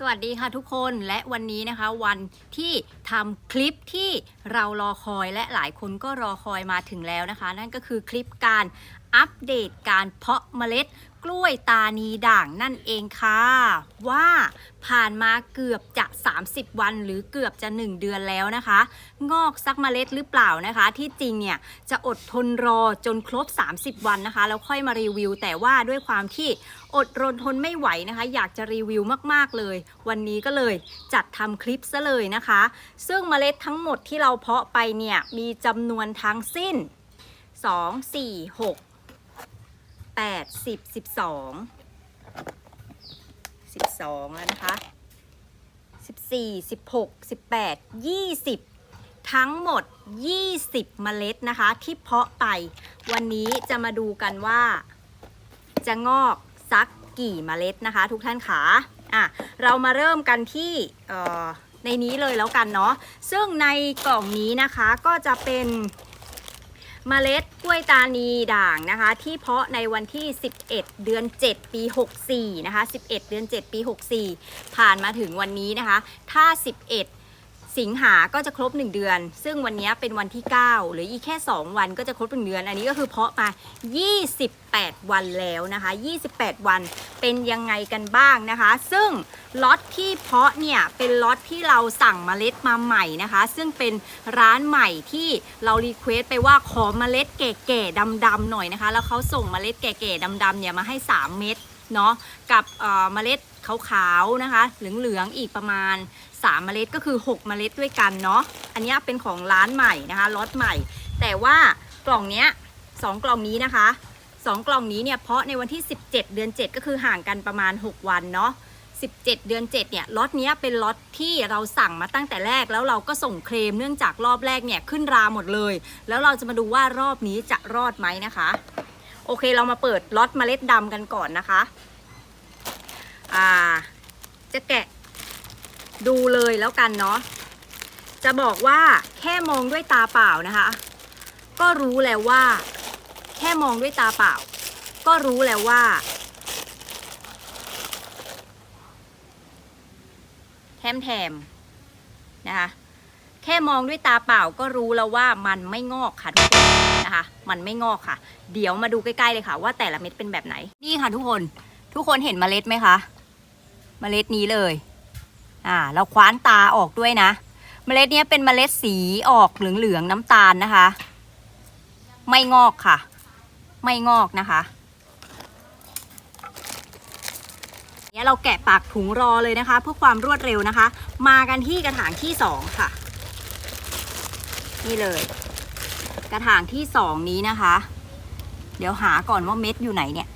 สวัสดีค่ะทุกคนและวันนี้นะคะ วันที่ทำคลิปที่เรารอคอยและหลายคนก็รอคอยมาถึงแล้วนะคะ นั่นก็คือคลิปการอัปเดตการเพาะเมล็ด กล้วยตานีด่างนั่นเองค่ะ ว่าผ่านมาเกือบจะ 30 วันหรือเกือบจะ 1 เดือนแล้วนะคะ งอกสักเมล็ดหรือเปล่านะคะ ที่จริงเนี่ยจะอดทนรอจนครบ 30 วันนะคะ แล้วค่อยมารีวิว แต่ว่าด้วยความที่อดรนทนไม่ไหวนะคะ อยากจะรีวิวมากๆเลย วันนี้ก็เลยจัดทำคลิปซะเลยนะคะ ซึ่งเมล็ดทั้งหมดที่เราเพาะไปเนี่ยมีจำนวนทั้งสิ้น 2 4 6 8 10 12 12แล้วนะคะ14 16 18 20ทั้งหมด 20 เมล็ดนะคะ ที่เพาะไป วันนี้จะมาดูกันว่า จะงอกสักกี่เมล็ดนะคะ ทุกท่านขาอะเรามาเริ่มกันที่ในนี้เลยแล้วกันเนาะซึ่งในกล่องนี้นะคะก็จะเป็น เมล็ดกล้วยตานีด่างนะคะ ที่เพาะในวันที่ 11 เดือน 7 ปี 64 นะคะ 11 เดือน 7 ปี 64 ผ่านมาถึงวันนี้นะคะ ถ้า 11 สิงหาก็จะครบ 1 เดือน ซึ่งวันนี้เป็นวันที่ 9 หรืออีกแค่ 2 วันก็จะครบ 1 เดือน อันนี้ก็คือเพาะมา 28 วันแล้วนะคะ 28 วันเป็นยังไงกันบ้างนะคะ ซึ่งล็อตที่เพาะเนี่ยเป็นล็อตที่เราสั่งเมล็ดมาใหม่นะคะ ซึ่งเป็นร้านใหม่ที่เรารีเควสไปว่าขอเมล็ดแก่ๆดำๆหน่อยนะคะ แล้วเขาส่งเมล็ดแก่ๆดำๆเนี่ยมาให้ 3 เม็ดเนาะกับเมล็ดขาวๆนะคะ เหลืองๆอีกประมาณ 3 เมล็ดก็คือ 6 เมล็ดด้วยกันเนาะอันนี้เป็นของร้านใหม่นะคะล็อตใหม่ แต่ว่ากล่องเนี้ยสองกล่องนี้นะคะสองกล่องนี้เนี่ยเพาะในวันที่ 17 เดือน 7 ก็คือห่างกันประมาณ 6 วันเนาะ17 เดือน 7 เนี่ย ล็อตเนี้ยเป็นล็อตที่เราสั่งมาตั้งแต่แรก แล้วเราก็ส่งเคลมเนื่องจากรอบแรกเนี่ยขึ้นราหมดเลย แล้วเราจะมาดูว่ารอบนี้จะรอดไหมนะคะ โอเคเรามาเปิดล็อตเมล็ดดำกันก่อนนะคะ อ่า จะแกะ ดูเลยแล้วกันเนาะจะบอกว่าแค่มองด้วยตาเปล่านะคะ ก็รู้แล้วว่า แค่มองด้วยตาเปล่า ก็รู้แล้วว่า แถมแถมนะคะแค่มองด้วยตาเปล่าก็รู้แล้วว่ามันไม่งอกค่ะทุกคนนะคะมันไม่งอกค่ะ เดี๋ยวมาดูใกล้ๆเลยค่ะ ว่าแต่ละเม็ดเป็นแบบไหน นี่ค่ะทุกคน ทุกคนเห็นเมล็ดไหมคะ เมล็ดนี้เลย อ่าเราคว้านตาออกด้วยนะ เมล็ดเนี้ยเป็นเมล็ดสีออกเหลืองๆน้ำตาลนะคะ ไม่งอกค่ะ ไม่งอกนะคะเนี้ยเราแกะปากถุงรอเลยนะคะ เพื่อความรวดเร็วนะคะ มากันที่กระถางที่สองค่ะ นี่เลย กระถางที่สองนี้นะคะ เดี๋ยวหาก่อนว่าเม็ดอยู่ไหนเนี่ย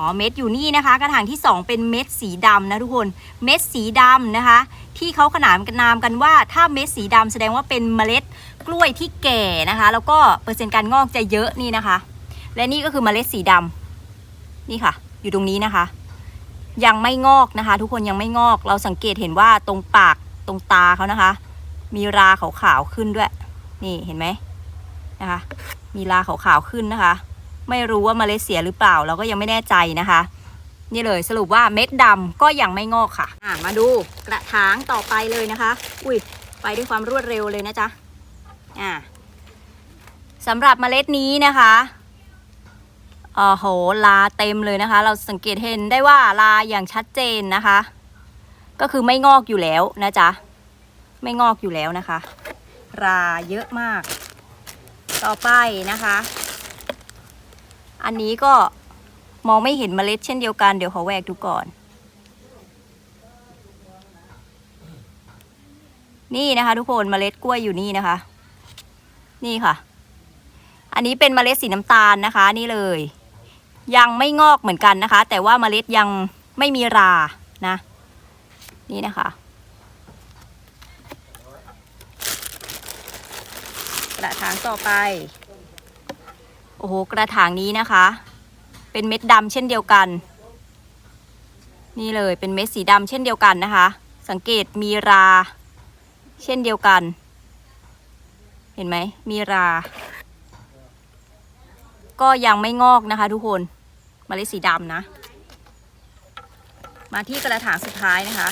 อ๋อเม็ดอยู่นี่นะคะ กระถางที่ 2 เป็นเม็ดสีดำนะทุกคนเม็ดสีดำนะคะ ที่เขาขนานกันนามกันว่าถ้าเม็ดสีดำแสดงว่าเป็นเมล็ดกล้วยที่แก่นะคะ แล้วก็เปอร์เซ็นต์การงอกจะเยอะนี่นะคะ และนี่ก็คือเมล็ดสีดำนี่ค่ะ อยู่ตรงนี้นะคะ ยังไม่งอกนะคะ ทุกคนยังไม่งอก เราสังเกตเห็นว่าตรงปากตรงตาเขานะคะ มีราขาวๆขึ้นด้วย นี่เห็นไหมนะคะ มีราขาวๆขึ้นนะคะ ไม่รู้ว่าเมล็ดเสียหรือเปล่า เราก็ยังไม่แน่ใจนะคะ นี่เลยสรุปว่าเม็ดดำก็ยังไม่งอกค่ะะมาดูกระถางต่อไปเลยนะคะ อุ้ยไปด้วยความรวดเร็วเลยนะจ๊ะอ่าสำหรับเมล็ดนี้นะคะโอ้โหลาเต็มเลยนะคะ เราสังเกตเห็นได้ว่าลาอย่างชัดเจนนะคะ ก็คือไม่งอกอยู่แล้วนะจ๊ะไม่งอกอยู่แล้วนะคะราเยอะมาก ต่อไปนะคะ อันนี้ก็มองไม่เห็นเมล็ดเช่นเดียวกันเดี๋ยวขอแหวกดูก่อน นี่นะคะทุกคนเมล็ดกล้วยอยู่นี่นะคะ นี่ค่ะ อันนี้เป็นเมล็ดสีน้ำตาลนะคะ นี่เลย ยังไม่งอกเหมือนกันนะคะ แต่ว่าเมล็ดยังไม่มีรานะ นี่นะคะกระถางต่อไป โอ้โห กระถางนี้นะคะ เป็นเม็ดดำเช่นเดียวกัน นี่เลยเป็นเม็ดสีดำเช่นเดียวกันนะคะ สังเกตมีรา เช่นเดียวกัน เห็นไหมมีรา ก็ยังไม่งอกนะคะ ทุกคนเมล็ดสีดำนะ มาที่กระถางสุดท้ายนะคะ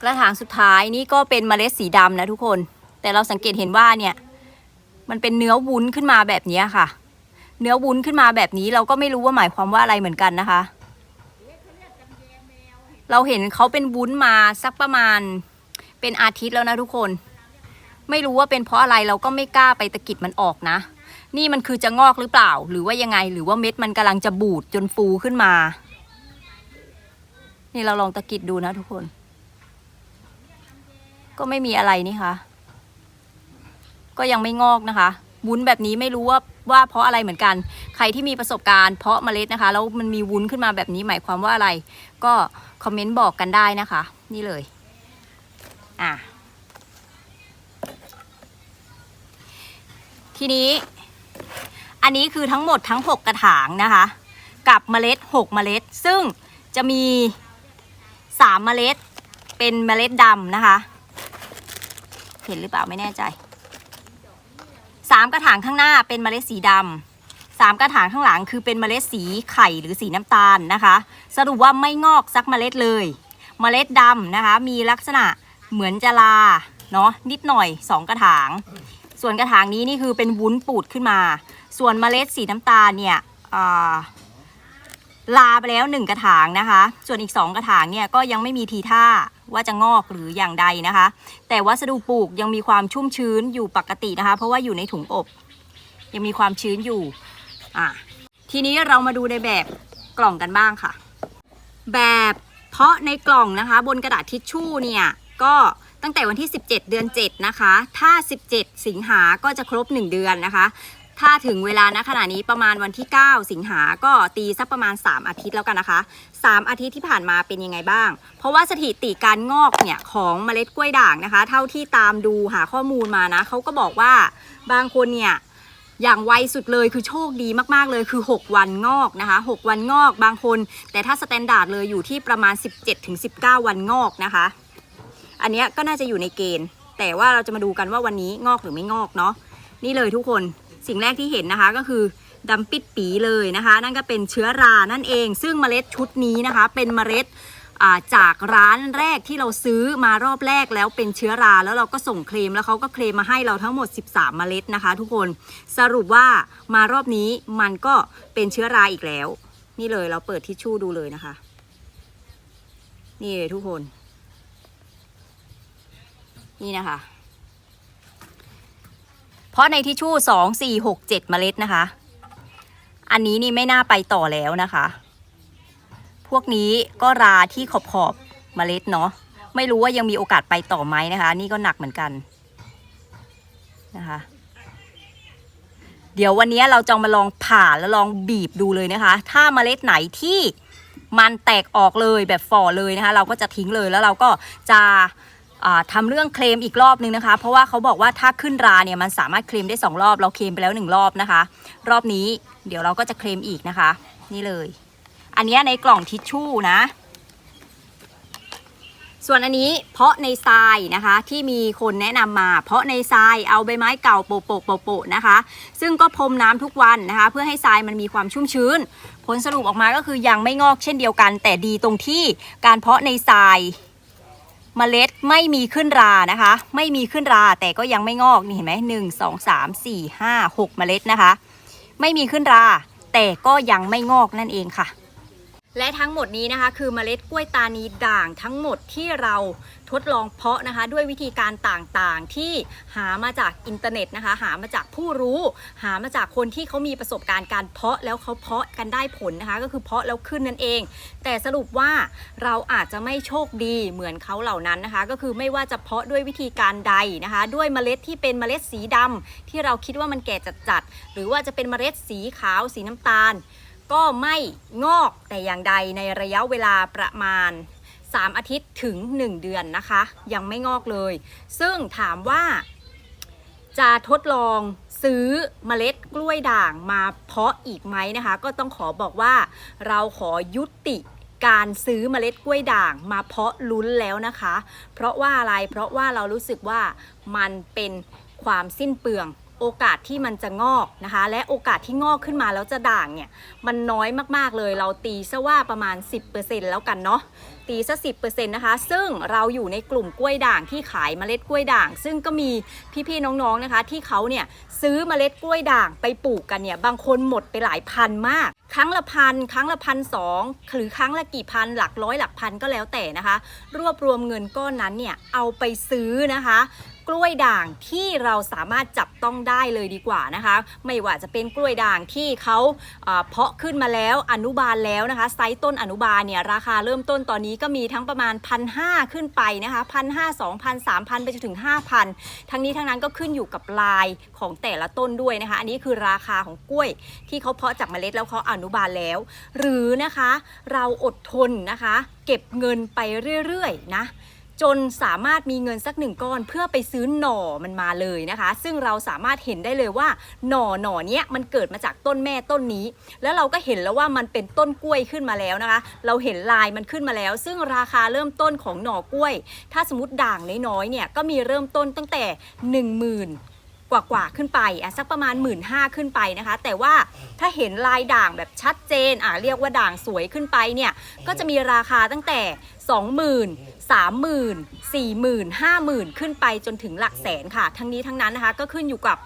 กระถางสุดท้ายนี่ก็เป็นเมล็ดสีดำนะทุกคน แต่เราสังเกตเห็นว่าเนี่ย มันเป็นเนื้อวุ้นขึ้นมาแบบนี้ค่ะ เนื้อวุ้นขึ้นมาแบบนี้เราก็ไม่รู้ว่าหมายความว่าอะไรเหมือนกันนะคะ เราเห็นเขาเป็นวุ้นมาสักประมาณเป็นอาทิตย์แล้วนะทุกคน ไม่รู้ว่าเป็นเพราะอะไรเราก็ไม่กล้าไปตะกิดมันออกนะ นี่มันคือจะงอกหรือเปล่า หรือว่ายังไงหรือว่าเม็ดมันกำลังจะบูดจนฟูขึ้นมา นี่เราลองตะกิดดูนะทุกคน ก็ไม่มีอะไรนี่คะ ก็ยังไม่งอกนะคะวุ้นแบบนี้ไม่รู้ว่าว่าเพราะอะไรเหมือนกัน ใครที่มีประสบการณ์เพาะเมล็ดนะคะ แล้วมันมีวุ้นขึ้นมาแบบนี้หมายความว่าอะไร ก็คอมเมนต์บอกกันได้นะคะ นี่เลย อะ ทีนี้ อันนี้คือทั้งหมดทั้ง 6 กระถางนะคะ กับเมล็ด 6 เมล็ด ซึ่งจะมี 3 เมล็ด เป็นเมล็ดดำนะคะ เห็นหรือเปล่าไม่แน่ใจ 3 กระถางข้างหน้าเป็นเมล็ดสีดำสามกระถางข้างหลังคือเป็นเมล็ดสีไข่หรือสีน้ำตาลนะคะ สรุปว่าไม่งอกสักเมล็ดเลย เมล็ดดำนะคะ มีลักษณะเหมือนจะลาเนาะนิดหน่อย 2 กระถาง ส่วนกระถางนี้นี่คือเป็นวุ้นปูดขึ้นมา ส่วนเมล็ดสีน้ำตาลเนี่ยลาไปแล้วหนึ่งกระถางนะคะ ส่วนอีก 2 กระถางเนี่ยก็ยังไม่มีทีท่า ว่าจะงอกหรืออย่างใดนะคะ แต่วัสดุปลูกยังมีความชุ่มชื้นอยู่ปกตินะคะ เพราะว่าอยู่ในถุงอบ ยังมีความชื้นอยู่อะทีนี้เรามาดูในแบบกล่องกันบ้างค่ะ แบบเพาะในกล่องนะคะ บนกระดาษทิชชู่เนี่ยก็ตั้งแต่วันที่ 17 เดือน 7 นะคะ ถ้า 17 สิงหาก็จะครบ 1 เดือนนะคะ ถ้าถึงเวลาณขณะนี้ประมาณวันที่ 9 สิงหาก็ตีสักประมาณ 3 อาทิตย์แล้วกันนะคะ 3 อาทิตย์ที่ผ่านมาเป็นยังไงบ้าง เพราะว่าสถิติการงอกเนี่ยของเมล็ดกล้วยด่างนะคะ เท่าที่ตามดูหาข้อมูลมานะเขาก็บอกว่าบางคนเนี่ยอย่างไวสุดเลยคือโชคดีมากๆเลยคือ 6 วันงอกนะคะ 6 วันงอกบางคน แต่ถ้าสแตนดาร์ดเลยอยู่ที่ประมาณ 17-19 วันงอกนะคะ อันนี้ก็น่าจะอยู่ในเกณฑ์ แต่ว่าเราจะมาดูกันว่าวันนี้งอกหรือไม่งอกเนาะนี่เลยทุกคน สิ่งแรกที่เห็นนะคะก็คือดำปิดปีเลยนะคะ นั่นก็เป็นเชื้อรานั่นเอง ซึ่งเมล็ดชุดนี้นะคะ เป็นเมล็ดจากร้านแรกที่เราซื้อมารอบแรกแล้วเป็นเชื้อราแล้วเราก็ส่งเคลมแล้วเขาก็เคลมมาให้เราทั้งหมด 13 เมล็ดนะคะ ทุกคนสรุปว่ามารอบนี้มันก็เป็นเชื้อราอีกแล้ว นี่เลยเราเปิดทิชชู่ดูเลยนะคะ นี่เลยทุกคน นี่นะคะ เพราะในทิชชู่สองสี่หกเจ็ดเมล็ดนะคะ อันนี้นี่ไม่น่าไปต่อแล้วนะคะ พวกนี้ก็ราที่ขอบขอบเมล็ดเนาะไม่รู้ว่ายังมีโอกาสไปต่อไหมนะคะ นี่ก็หนักเหมือนกันนะคะเดี๋ยววันนี้เราจะมาลองผ่าแล้วลองบีบดูเลยนะคะ ถ้าเมล็ดไหนที่มันแตกออกเลยแบบฝ่อเลยนะคะ เราก็จะทิ้งเลยแล้วเราก็จะ อ่าทำเรื่องเคลมอีกรอบนึงนะคะ เพราะว่าเขาบอกว่าถ้าขึ้นราเนี่ยมันสามารถเคลมได้ 2 รอบ เราเคลมไปแล้ว 1 รอบนะคะ รอบนี้เดี๋ยวเราก็จะเคลมอีกนะคะ นี่เลย อันเนี้ยในกล่องทิชชู่นะ ส่วนอันนี้เพาะในทรายนะคะที่มีคนแนะนำมา เพาะในทรายเอาใบไม้เก่าโปะโปะโปะโปะนะคะ ซึ่งก็พรมน้ำทุกวันนะคะ เพื่อให้ทรายมันมีความชุ่มชื้น ผลสรุปออกมาก็คือยังไม่งอกเช่นเดียวกัน แต่ดีตรงที่การเพาะในทราย เมล็ดไม่มีขึ้นรานะคะ ไม่มีขึ้นราแต่ก็ยังไม่งอกนี่เห็นไหมหนึ่งสองสามสี่ห้าหกเมล็ดนะคะ ไม่มีขึ้นราแต่ก็ยังไม่งอกนั่นเองค่ะ และทั้งหมดนี้นะคะ คือเมล็ดกล้วยตานีด่างทั้งหมดที่เราทดลองเพาะนะคะ ด้วยวิธีการต่างๆที่หามาจากอินเทอร์เน็ตนะคะ หามาจากผู้รู้ หามาจากคนที่เขามีประสบการณ์การเพาะแล้วเขาเพาะกันได้ผลนะคะ ก็คือเพาะแล้วขึ้นนั่นเอง แต่สรุปว่าเราอาจจะไม่โชคดีเหมือนเขาเหล่านั้นนะคะ ก็คือไม่ว่าจะเพาะด้วยวิธีการใดนะคะ ด้วยเมล็ดที่เป็นเมล็ดสีดำที่เราคิดว่ามันแก่จัดๆหรือว่าจะเป็นเมล็ดสีขาวสีน้ำตาล ก็ไม่งอกแต่อย่างใดในระยะเวลาประมาณ 3 อาทิตย์ถึง 1 เดือนนะคะ ยังไม่งอกเลย ซึ่งถามว่า จะทดลองซื้อเมล็ดกล้วยด่างมาเพาะอีกไหมนะคะ ก็ต้องขอบอกว่าเราขอยุติการซื้อเมล็ดกล้วยด่างมาเพาะลุ้นแล้วนะคะ เพราะว่าอะไรเพราะว่าเรารู้สึกว่ามันเป็นความสิ้นเปลือง โอกาสที่มันจะงอกนะคะ และโอกาสที่งอกขึ้นมาแล้วจะด่างเนี่ยมันน้อยมากๆเลย เราตีซะว่าประมาณ 10%แล้วกันเนาะตีซะ10%นะคะ ซึ่งเราอยู่ในกลุ่มกล้วยด่างที่ขายเมล็ดกล้วยด่าง ซึ่งก็มีพี่ๆน้องๆนะคะ ที่เขาเนี่ยซื้อเมล็ดกล้วยด่างไปปลูกกันเนี่ยบางคนหมดไปหลายพันมาก ครั้งละพันครั้งละพันสองหรือครั้งละกี่พันหลักร้อยหลักพันก็แล้วแต่นะคะ รวบรวมเงินก้อนนั้นเนี่ยเอาไปซื้อนะคะ กล้วยด่างที่เราสามารถจับต้องได้เลยดีกว่านะคะ ไม่ว่าจะเป็นกล้วยด่างที่เขาเพาะขึ้นมาแล้วอนุบาลแล้วนะคะไซส์ต้นอนุบาลเนี่ยราคาเริ่มต้นตอนนี้ก็มีทั้งประมาณพันหขึ้นไปนะคะพันห้าสองพันสามพันไปจนถึง 5,000 ทั้งนี้ทั้งนั้นก็ขึ้นอยู่กับลายของแต่ละต้นด้วยนะคะ อันนี้คือราคาของกล้วยที่เขาเพาะจากเมล็ดแล้วเขาอนุบาลแล้ว หรือนะคะเราอดทนนะคะ เก็บเงินไปเรื่อยๆนะ จนสามารถมีเงินสักหนึ่งก้อนเพื่อไปซื้อหน่อมันมาเลยนะคะ ซึ่งเราสามารถเห็นได้เลยว่าหน่อหน่อเนี้ยมันเกิดมาจากต้นแม่ต้นนี้ แล้วเราก็เห็นแล้วว่ามันเป็นต้นกล้วยขึ้นมาแล้วนะคะ เราเห็นลายมันขึ้นมาแล้ว ซึ่งราคาเริ่มต้นของหน่อกล้วย ถ้าสมมติด่างน้อยๆเนี่ยก็มีเริ่มต้นตั้งแต่ 1 0,000กว่ากว่าๆขึ้นไปอะสักประมาณ 1 5ื่นขึ้นไปนะคะ แต่ว่าถ้าเห็นลายด่างแบบชัดเจนอะเรียกว่าด่างสวยขึ้นไปเนี่ยก็จะมีราคาตั้งแต่ 20,000 30,000 40,000 50,000 ขึ้นไปจนถึงหลักแสนค่ะ ทั้งนี้ทั้งนั้นนะคะก็ขึ้นอยู่กับ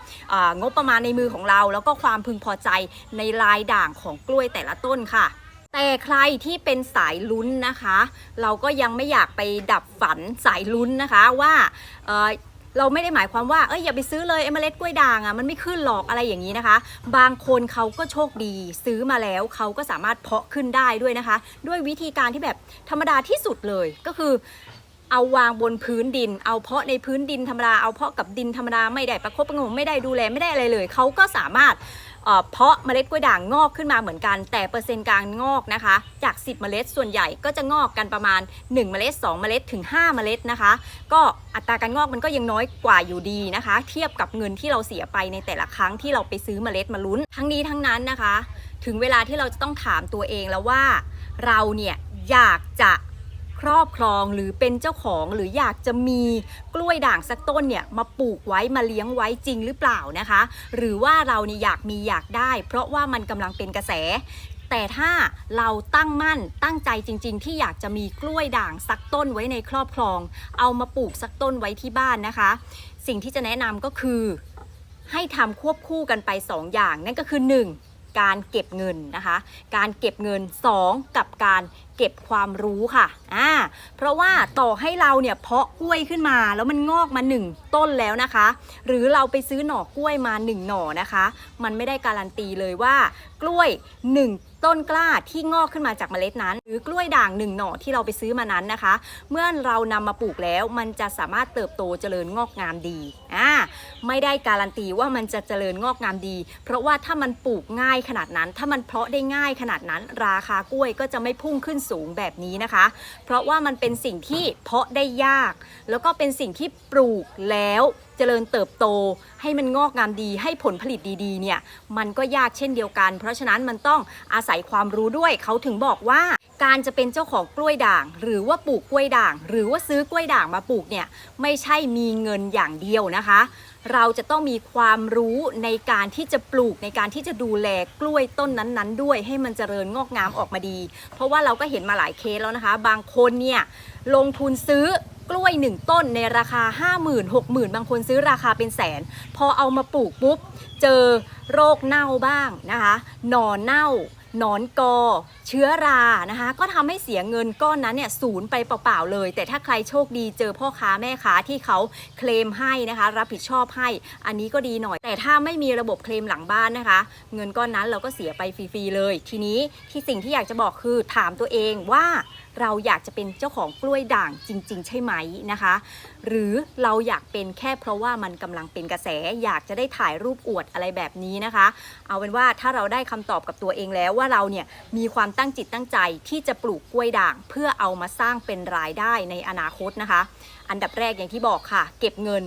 งบประมาณในมือของเรา แล้วก็ความพึงพอใจในลายด่างของกล้วยแต่ละต้นค่ะแต่ใครที่เป็นสายลุ้นนะคะ เราก็ยังไม่อยากไปดับฝันสายลุ้นนะคะว่า เราไม่ได้หมายความว่าเอ้ยอย่าไปซื้อเลยไอ้เมล็ดกล้วยด่างอะมันไม่ขึ้นหรอกอะไรอย่างนี้นะคะ บางคนเขาก็โชคดีซื้อมาแล้วเขาก็สามารถเพาะขึ้นได้ด้วยนะคะ ด้วยวิธีการที่แบบธรรมดาที่สุดเลยก็คือเอาวางบนพื้นดิน เอาเพาะในพื้นดินธรรมดา เอาเพาะกับดินธรรมดาไม่ได้ประคบประงมไม่ได้ดูแลไม่ได้อะไรเลย เขาก็สามารถ เอ่อเพาะเมล็ดกล้วยด่างงอกขึ้นมาเหมือนกัน แต่เปอร์เซ็นต์การงอกนะคะ จาก 10 เมล็ดส่วนใหญ่ก็จะงอกกันประมาณ 1 เมล็ด 2 เมล็ดถึง 5 เมล็ดนะคะ ก็อัตราการงอกมันก็ยังน้อยกว่าอยู่ดีนะคะ เทียบกับเงินที่เราเสียไปในแต่ละครั้งที่เราไปซื้อเมล็ดมาลุ้น ทั้งนี้ทั้งนั้นนะคะ ถึงเวลาที่เราจะต้องถามตัวเองแล้วว่า เราเนี่ยอยากจะ ครอบครองหรือเป็นเจ้าของหรืออยากจะมีกล้วยด่างสักต้นเนี่ยมาปลูกไว้มาเลี้ยงไว้จริงหรือเปล่านะคะ หรือว่าเราเนี่ยอยากมีอยากได้ เพราะว่ามันกำลังเป็นกระแสแต่ถ้าเราตั้งมั่นตั้งใจจริง ๆ ที่อยากจะมีกล้วยด่างสักต้นไว้ในครอบครอง เอามาปลูกสักต้นไว้ที่บ้านนะคะ สิ่งที่จะแนะนำก็คือ ให้ทำควบคู่กันไป 2 อย่างนั่นก็คือ 1. การเก็บเงินนะคะ การเก็บเงิน 2. กับการ เก็บความรู้ค่ะอ่าเพราะว่าต่อให้เราเนี่ยเพาะกล้วยขึ้นมาแล้วมันงอกมา 1 ต้นแล้วนะคะ หรือเราไปซื้อหน่อกล้วยมา 1 หน่อนะคะ มันไม่ได้การันตีเลยว่ากล้วย 1ต้นกล้าที่งอกขึ้นมาจากเมล็ดนั้น หรือกล้วยด่างหนึ่งหน่อที่เราไปซื้อมานั้นนะคะ เมื่อเรานำมาปลูกแล้วมันจะสามารถเติบโตเจริญงอกงามดีอ่าไม่ได้การันตีว่ามันจะเจริญงอกงามดี เพราะว่าถ้ามันปลูกง่ายขนาดนั้น ถ้ามันเพาะได้ง่ายขนาดนั้น ราคากล้วยก็จะไม่พุ่งขึ้นสูงแบบนี้นะคะ เพราะว่ามันเป็นสิ่งที่เพาะได้ยาก แล้วก็เป็นสิ่งที่ปลูกแล้วเจริญเติบโต ให้มันงอกงามดี ให้ผลผลิตดีๆเนี่ยมันก็ยากเช่นเดียวกัน เพราะฉะนั้นมันต้องอาศัยความรู้ด้วยเขาถึงบอกว่าการจะเป็นเจ้าของกล้วยด่าง หรือว่าปลูกกล้วยด่าง หรือว่าซื้อกล้วยด่างมาปลูกเนี่ยไม่ใช่มีเงินอย่างเดียวนะคะ เราจะต้องมีความรู้ในการที่จะปลูกในการที่จะดูแลกล้วยต้นนั้นๆ ด้วย ให้มันเจริญงอกงามออกมาดี เพราะว่าเราก็เห็นมาหลายเคสแล้วนะคะ บางคนเนี่ยลงทุนซื้อกล้วยหนึ่งต้นในราคา 5 0,000 60,000 บางคนซื้อราคาเป็นแสน พอเอามาปลูกปุ๊บ เจอโรคเน่าบ้างนะคะ หนอนเน่า หนอนกอ เชื้อรานะคะ ก็ทำให้เสียเงินก้อนนั้นเนี่ยศูนย์ไปเปล่าๆเลย แต่ถ้าใครโชคดีเจอพ่อค้าแม่ค้าที่เขาเคลมให้นะคะ รับผิดชอบให้ อันนี้ก็ดีหน่อย แต่ถ้าไม่มีระบบเคลมหลังบ้านนะคะ เงินก้อนนั้นเราก็เสียไปฟรีๆเลย ทีนี้ที่สิ่งที่อยากจะบอกคือถามตัวเองว่าเราอยากจะเป็นเจ้าของกล้วยด่างจริง ๆ ใช่ไหมนะคะ หรือเราอยากเป็นแค่เพราะว่ามันกำลังเป็นกระแส อยากจะได้ถ่ายรูปอวดอะไรแบบนี้นะคะ เอาเป็นว่าถ้าเราได้คำตอบกับตัวเองแล้วว่าเราเนี่ยมีความตั้งจิตตั้งใจที่จะปลูกกล้วยด่าง เพื่อเอามาสร้างเป็นรายได้ในอนาคตนะคะ อันดับแรกอย่างที่บอกค่ะ เก็บเงิน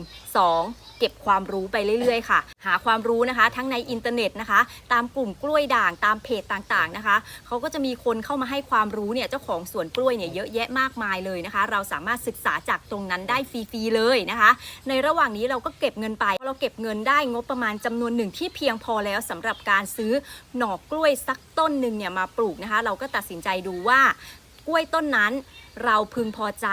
2. เก็บความรู้ไปเรื่อยๆ ค่ะ หาความรู้นะคะ ทั้งในอินเทอร์เน็ตนะคะ ตามกลุ่มกล้วยด่างตามเพจต่างๆนะคะเขาก็จะมีคนเข้ามาให้ความรู้เนี่ยเจ้าของสวนกล้วยเนี่ยเยอะแยะมากมายเลยนะคะ เราสามารถศึกษาจากตรงนั้นได้ฟรีๆเลยนะคะ ในระหว่างนี้เราก็เก็บเงินไปเราเก็บเงินได้งบประมาณจำนวนหนึ่งที่เพียงพอแล้วสำหรับการซื้อหน่อกล้วยสักต้นหนึ่งเนี่ยมาปลูกนะคะ เราก็ตัดสินใจดูว่ากล้วยต้นนั้นเราพึงพอใจ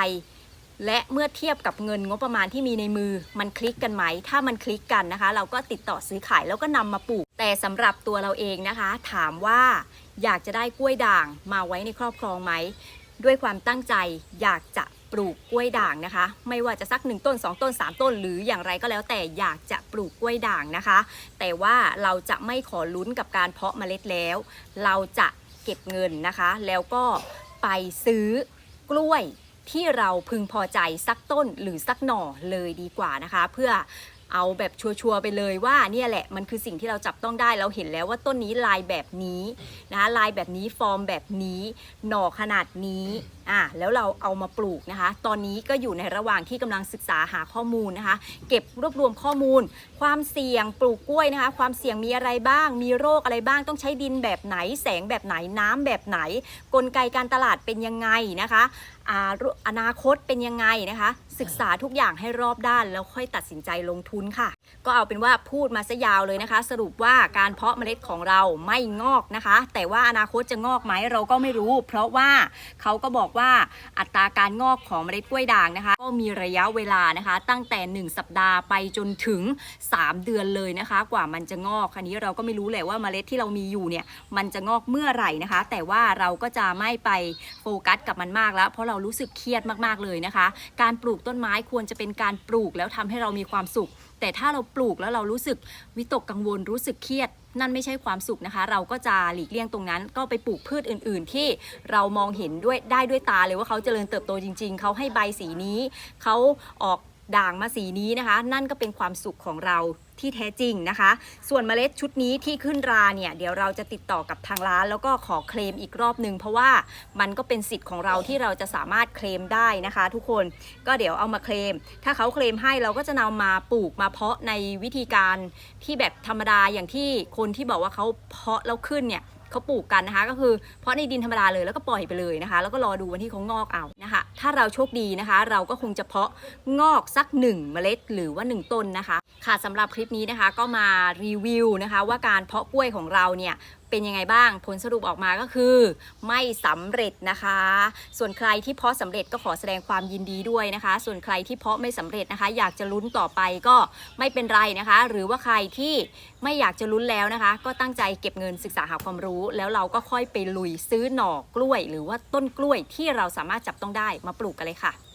และเมื่อเทียบกับเงินงบประมาณที่มีในมือ มันคลิกกันไหม ถ้ามันคลิกกันนะคะ เราก็ติดต่อซื้อขายแล้วก็นำมาปลูก แต่สำหรับตัวเราเองนะคะ ถามว่าอยากจะได้กล้วยด่างมาไว้ในครอบครองไหม ด้วยความตั้งใจอยากจะปลูกกล้วยด่างนะคะ ไม่ว่าจะสัก 1 ต้น 2 ต้น 3 ต้น หรืออย่างไรก็แล้วแต่อยากจะปลูกกล้วยด่างนะคะ แต่ว่าเราจะไม่ขอลุ้นกับการเพาะเมล็ดแล้ว เราจะเก็บเงินนะคะ แล้วก็ไปซื้อกล้วย ที่เราพึงพอใจสักต้นหรือสักหน่อเลยดีกว่านะคะ เพื่อเอาแบบชัวร์ๆไปเลยว่าเนี่ยแหละมันคือสิ่งที่เราจับต้องได้เราเห็นแล้วว่าต้นนี้ลายแบบนี้นะคะลายแบบนี้ฟอร์มแบบนี้หน่อขนาดนี้ อะแล้วเราเอามาปลูกนะคะ ตอนนี้ก็อยู่ในระหว่างที่กำลังศึกษาหาข้อมูลนะคะ เก็บรวบรวมข้อมูล ความเสี่ยงปลูกกล้วยนะคะ ความเสี่ยงมีอะไรบ้าง มีโรคอะไรบ้างต้องใช้ดินแบบไหน แสงแบบไหนน้ำแบบไหน กลไกการตลาดเป็นยังไงนะคะอ่าอนาคตเป็นยังไงนะคะ ศึกษาทุกอย่างให้รอบด้านแล้วค่อยตัดสินใจลงทุนค่ะ ก็เอาเป็นว่าพูดมาซะยาวเลยนะคะ สรุปว่าการเพาะเมล็ดของเราไม่งอกนะคะ แต่ว่าอนาคตจะงอกไหมเราก็ไม่รู้ เพราะว่าเขาก็บอกว่าอัตราการงอกของเมล็ดกล้วยด่างนะคะ ก็มีระยะเวลานะคะ ตั้งแต่ 1 สัปดาห์ไปจนถึง 3 เดือนเลยนะคะ กว่ามันจะงอกคันนี้เราก็ไม่รู้แหละว่าเมล็ดที่เรามีอยู่เนี่ยมันจะงอกเมื่อไหร่นะคะ แต่ว่าเราก็จะไม่ไปโฟกัสกับมันมากแล้ว เพราะเรารู้สึกเครียดมากๆเลยนะคะ การปลูกต้นไม้ควรจะเป็นการปลูกแล้วทำให้เรามีความสุข แต่ถ้าเราปลูกแล้วเรารู้สึกวิตกกังวลรู้สึกเครียด นั่นไม่ใช่ความสุขนะคะ เราก็จะหลีกเลี่ยงตรงนั้น ก็ไปปลูกพืชอื่น ๆ ที่เรามองเห็นด้วยได้ด้วยตาเลยว่าเขาเจริญเติบโตจริง ๆ เขาให้ใบสีนี้ เขาออกด่างมาสีนี้นะคะ นั่นก็เป็นความสุขของเรา ที่แท้จริงนะคะ ส่วนเมล็ดชุดนี้ที่ขึ้นราเนี่ยเดี๋ยวเราจะติดต่อกับทางร้าน แล้วก็ขอเคลมอีกรอบหนึ่งเพราะว่ามันก็เป็นสิทธิ์ของเราที่เราจะสามารถเคลมได้นะคะ ทุกคนก็เดี๋ยวเอามาเคลม ถ้าเขาเคลมให้เราก็จะนำมาปลูกมาเพาะในวิธีการที่แบบธรรมดาอย่างที่คนที่บอกว่าเขาเพาะแล้วขึ้นเนี่ย เขาปลูกกันนะคะ ก็คือเพราะในดินธรรมดาเลยแล้วก็ปล่อยไปเลยนะคะ แล้วก็รอดูวันที่เขางอกเอานะคะ ถ้าเราโชคดีนะคะ เราก็คงจะเพาะงอกสัก 1 เมล็ดหรือว่า 1 ต้นนะคะ ค่ะสำหรับคลิปนี้นะคะก็มารีวิวนะคะ ว่าการเพาะกล้วยของเราเนี่ย เป็นยังไงบ้าง ผลสรุปออกมาก็คือไม่สำเร็จนะคะ ส่วนใครที่เพาะสำเร็จก็ขอแสดงความยินดีด้วยนะคะ ส่วนใครที่เพาะไม่สำเร็จนะคะ อยากจะลุ้นต่อไปก็ไม่เป็นไรนะคะ หรือว่าใครที่ไม่อยากจะลุ้นแล้วนะคะ ก็ตั้งใจเก็บเงินศึกษาหาความรู้ แล้วเราก็ค่อยไปลุยซื้อหน่อกล้วย หรือว่าต้นกล้วยที่เราสามารถจับต้องได้มาปลูกกันเลยค่ะ